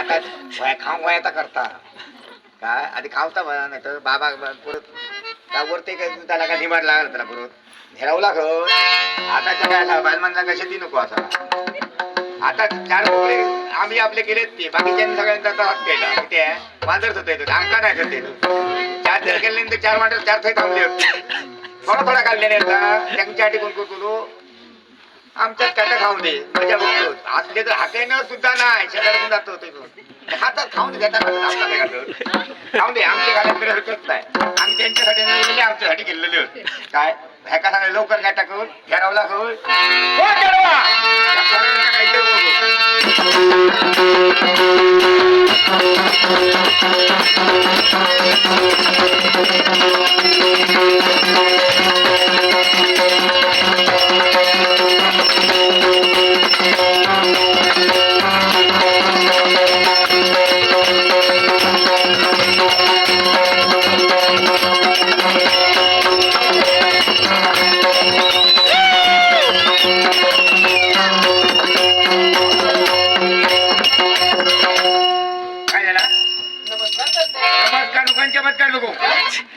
आता वया खाऊ वयाता करता. काय आधी खावता म्हणा नाही तर बाबा परत का वरती काय त्याला काय डिमांड लागला त्याला परत? हेरावं लागल. आताच्या काय बालमानला ती नको असा आता चार बोकडे आम्ही आपले केलेत ते. बाकीच्यांनी सगळ्यांचा त्रास केला. किती आहे? वाजत होते आमका नाही करते चार जर केले चार वाटर चार थोडे थांबले थोडा थोडा काढले नाही आता. त्यांच्यासाठी कोण करतो आमच्यात काय खाऊन दे. मजा बघतो. असले तर हाताने सुद्धा नाही. शेजारून जातो ते हातात खाऊन घेता खाऊन दे. आमच्या गाड्या तरी हरकत नाही. आम्ही त्यांच्यासाठी नाही गेलेले, आमच्यासाठी गेलेले होते. काय? ह्याका सांगा लवकर काय टाकून फेरावला खाऊन. हो, चढवा! काय झाला? नमस्कार करते नमस्कार नको चमत्कार नको